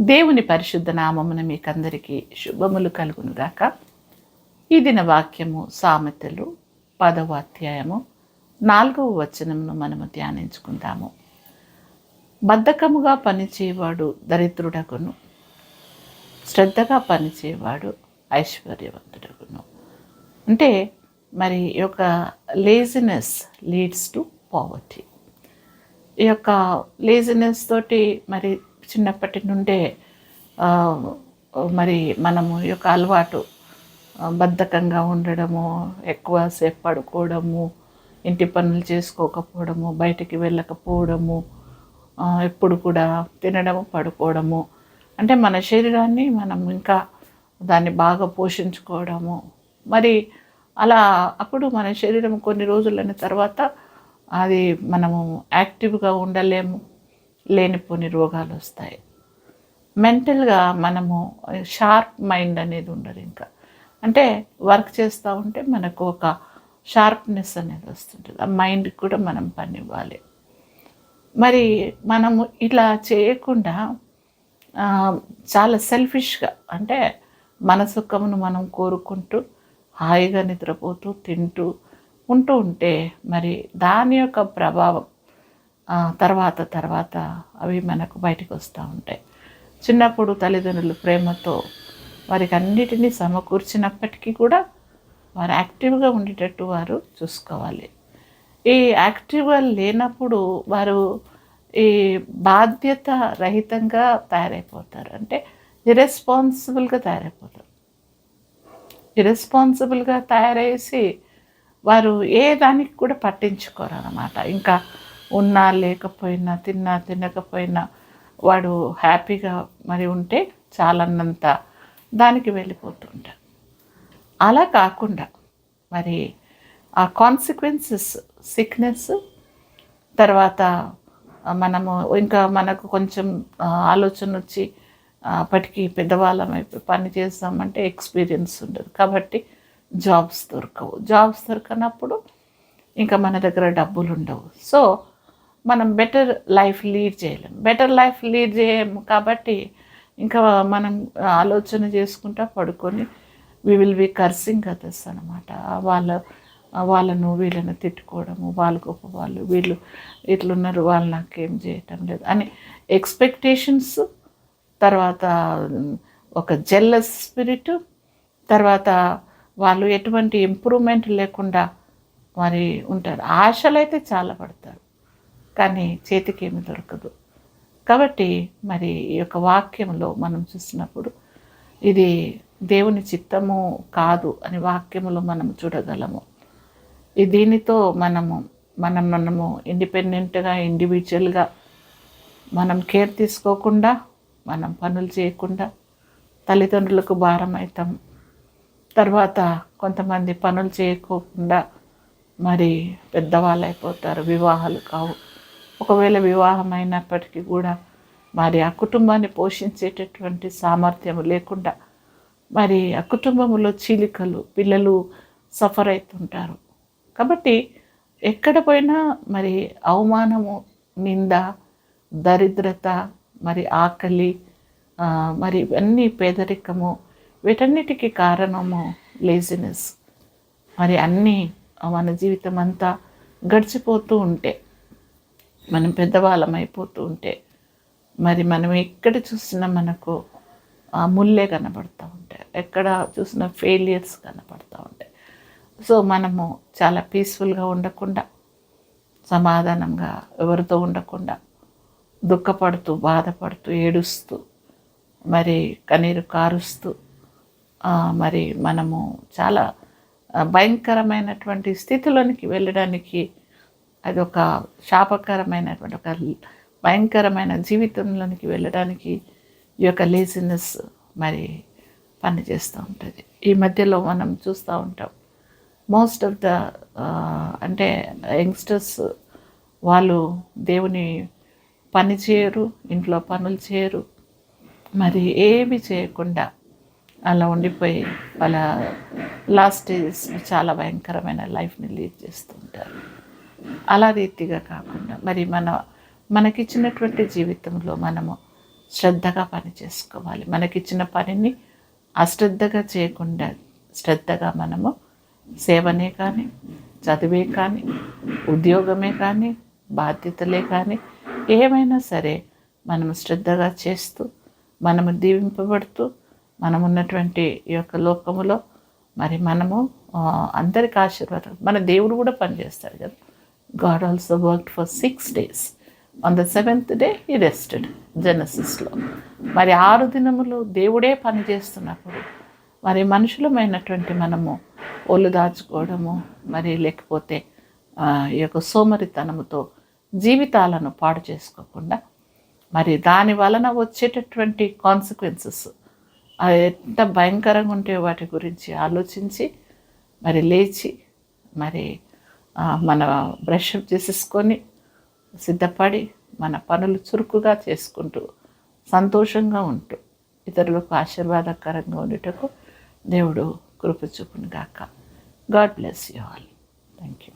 దేవుని పరిశుద్ధ నామమున మీకందరికీ శుభములు కలుగునుగాక. ఈ దిన వాక్యము సామెతలు పదవ అధ్యాయము నాలుగవ వచనమును మనము ధ్యానించుకుందాము. బద్ధకముగా పనిచేయవాడు దరిద్రుడగును. శ్రద్ధగా పనిచేయవాడు ఐశ్వర్యవంతుడగును. అంటే మరి ఈ యొక్క లేజినెస్ లీడ్స్ టు పావర్టీ ఈ యొక్క లేజినెస్ తోటి మరి చిన్నప్పటి నుండే మరి మనము యొక్క అలవాటు బద్ధకంగా ఉండడము ఎక్కువసేపు పడుకోవడము ఇంటి పనులు చేసుకోకపోవడము బయటికి వెళ్ళకపోవడము ఎప్పుడు కూడా తినడము పడుకోవడము. అంటే మన శరీరాన్ని మనం ఇంకా దాన్ని బాగా పోషించుకోవడము. మరి అలా అప్పుడు మన శరీరం కొన్ని రోజులైన తర్వాత అది మనము యాక్టివ్గా ఉండలేము. లేనిపోని రోగాలు వస్తాయి మెంటల్గా మనము షార్ప్ మైండ్ అనేది ఉండదు ఇంకా. అంటే వర్క్ చేస్తూ ఉంటే మనకు ఒక షార్ప్నెస్ అనేది వస్తుంటుంది. ఆ మైండ్కి కూడా మనం పని ఇవ్వాలి మరి మనము ఇలా చేయకుండా చాలా సెల్ఫిష్గా అంటే మన సుఖమును మనం కోరుకుంటూ హాయిగా నిద్రపోతూ తింటూ ఉంటూ ఉంటే మరి దాని యొక్క ప్రభావం తర్వాత తర్వాత అవి మనకు బయటకు వస్తూ ఉంటాయి. చిన్నప్పుడు తల్లిదండ్రులు ప్రేమతో వారికి అన్నిటినీ సమకూర్చినప్పటికీ కూడా వారు యాక్టివ్గా ఉండేటట్టు వారు చూసుకోవాలి. ఈ యాక్టివ్గా లేనప్పుడు వారు ఈ బాధ్యత రహితంగా తయారైపోతారు. అంటే ఇరెస్పాన్సిబుల్గా తయారైపోతారు. ఇరెస్పాన్సిబుల్గా తయారేసి వారు ఏ దానికి కూడా పట్టించుకోరు అన్నమాట ఇంకా ఉన్నా లేకపోయినా తిన్నా తినకపోయినా వాడు హ్యాపీగా మరి ఉంటే చాలన్నంత దానికి వెళ్ళిపోతుంటారు అలా కాకుండా మరి ఆ కాన్సిక్వెన్సెస్ సిక్నెస్ తర్వాత మనము ఇంకా మనకు కొంచెం ఆలోచన వచ్చి అప్పటికి పెద్దవాళ్ళం అయిపోయి పని చేస్తామంటే ఎక్స్పీరియన్స్ ఉండదు. కాబట్టి జాబ్స్ దొరకవు. జాబ్స్ దొరకనప్పుడు ఇంకా మన దగ్గర డబ్బులు ఉండవు సో మనం బెటర్ లైఫ్ లీడ్ చేయలేం. బెటర్ లైఫ్ లీడ్ చేయము కాబట్టి ఇంకా మనం ఆలోచన చేసుకుంటా పడుకొని we will be cursing others అనమాట వాళ్ళ వాళ్ళను వీళ్ళను తిట్టుకోవడము వాళ్ళు గొప్ప వాళ్ళు వీళ్ళు ఇట్లున్నారు వాళ్ళు నాకేం చేయటం లేదు అని ఎక్స్పెక్టేషన్స్ తర్వాత ఒక జెల్లస్ స్పిరిట్ తర్వాత వాళ్ళు ఎటువంటి ఇంప్రూవ్మెంట్ లేకుండా మరి ఉంటారు. ఆశలు అయితే చాలా పడతారు. కానీ చేతికి ఏమి దొరకదు. కాబట్టి మరి ఈ యొక్క వాక్యంలో మనం చూసినప్పుడు ఇది దేవుని చిత్తము కాదు అని వాక్యములో మనం చూడగలము. ఈ దీనితో మనము మనం మనము ఇండిపెండెంట్గా ఇండివిజువల్గా మనం కేర్ తీసుకోకుండా మనం పనులు చేయకుండా తల్లిదండ్రులకు భారం అవుతాం తర్వాత కొంతమంది పనులు చేయకోకుండా మరి పెద్దవాళ్ళు అయిపోతారు వివాహాలు కావు. ఒకవేళ వివాహం అయినప్పటికీ కూడా మరి ఆ కుటుంబాన్ని పోషించేటటువంటి సామర్థ్యం లేకుండా మరి ఆ కుటుంబంలో చీలికలు పిల్లలు సఫర్ అవుతుంటారు. కాబట్టి ఎక్కడ పోయినా మరి అవమానము నింద దరిద్రత మరి ఆకలి మరి ఇవన్నీ పేదరికము వీటన్నిటికీ కారణము లేజినెస్ మరి అన్నీ మన జీవితం అంతా గడిచిపోతూ ఉంటే మనం పెద్దవాళ్ళం అయిపోతూ ఉంటే మరి మనం ఎక్కడ చూసినా మనకు ఆ ముల్లే కనబడుతూ ఉంటాయి. ఎక్కడ చూసినా ఫెయిలియర్స్ కనపడుతూ ఉంటాయి. సో మనము చాలా పీస్ఫుల్గా ఉండకుండా సమాధానంగా ఎవరితో ఉండకుండా దుఃఖపడుతూ బాధపడుతూ ఏడుస్తూ మరి కన్నీరు కారుస్తూ మరి మనము చాలా భయంకరమైనటువంటి స్థితిలోనికి వెళ్ళడానికి అది ఒక శాపకరమైనటువంటి ఒక భయంకరమైన జీవితంలోనికి వెళ్ళడానికి ఈ యొక్క లేజినెస్ మరి పనిచేస్తూ ఉంటుంది. ఈ మధ్యలో మనం చూస్తూ ఉంటాం. మోస్ట్ ఆఫ్ ద అంటే యంగ్స్టర్స్ వాళ్ళు దేవుని పని చేయరు ఇంట్లో పనులు చేయరు. మరి ఏమి చేయకుండా అలా ఉండిపోయి వాళ్ళ లాస్ట్ చాలా భయంకరమైన లైఫ్ని లీడ్ చేస్తుంటారు అలా రీతిగా కాకుండా మరి మన మనకిచ్చినటువంటి జీవితంలో మనము శ్రద్ధగా పని చేసుకోవాలి మనకిచ్చిన పనిని అశ్రద్ధగా చేయకుండా శ్రద్ధగా మనము సేవనే కానీ చదివే కానీ ఉద్యోగమే కానీ బాధ్యతలే కానీ ఏమైనా సరే మనము శ్రద్ధగా చేస్తూ మనము దీవింపబడుతూ మనం ఉన్నటువంటి ఈ యొక్క లోకములో మరి మనము అందరికి ఆశీర్వాదం మన దేవుడు కూడా పనిచేస్తాడు కదా. God also work for six days on the seventh day he rested జెనసిస్లో మరి ఆరు దినములు దేవుడే పని చేస్తున్నప్పుడు మరి మనుషులమైనటువంటి మనము ఒళ్ళు దాచుకోవడము మరి లేకపోతే ఈ యొక్క సోమరితనముతో జీవితాలను పాడు చేసుకోకుండా మరి దాని వలన వచ్చేటటువంటి కాన్సిక్వెన్సెస్ ఎంత భయంకరంగా ఉంటే వాటి గురించి ఆలోచించి మరి లేచి మరి మన బ్రష్ చేసేసుకొని సిద్ధపడి మన పనులు చురుకుగా చేసుకుంటూ సంతోషంగా ఉంటూ ఇతరులకు ఆశీర్వాదకరంగా ఉండేటకు దేవుడు కృప చూపును గాక. God bless you all thank you